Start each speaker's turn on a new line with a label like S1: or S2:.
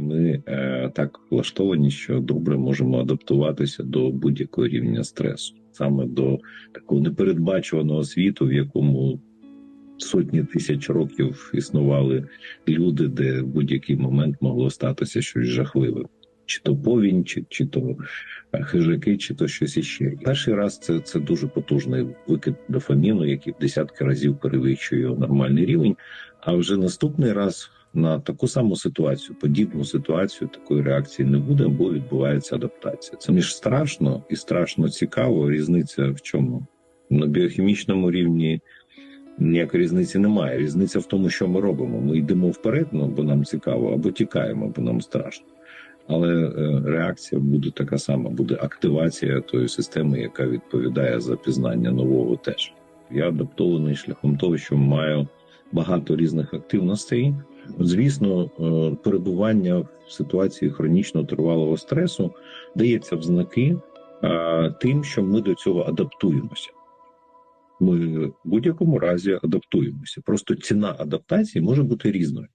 S1: Ми е, так влаштовані, що добре можемо адаптуватися до будь-якого рівня стресу, саме до такого непередбачуваного світу, в якому сотні тисяч років існували люди, де в будь-який момент могло статися щось жахливе. Чи то повінь, чи, чи то е, хижаки, чи то щось іще. Перший раз це, це дуже потужний викид дофаміну, який в десятки разів перевищує нормальний рівень. А вже наступний раз на таку саму ситуацію, подібну ситуацію, такої реакції не буде, бо відбувається адаптація. Це між страшно і страшно цікаво. Різниця в чому? На біохімічному рівні ніякої різниці немає. Різниця в тому, що ми робимо. Ми йдемо вперед, ну бо нам цікаво, або тікаємо, бо нам страшно. Але е, реакція буде така сама, буде активація тої системи, яка відповідає за пізнання нового теж. Я адаптований шляхом того, що маю багато різних активностей. Звісно, е, перебування в ситуації хронічно тривалого стресу дається в знаки е, тим, що ми до цього адаптуємося. Ми в будь-якому разі адаптуємося. Просто ціна адаптації може бути різною.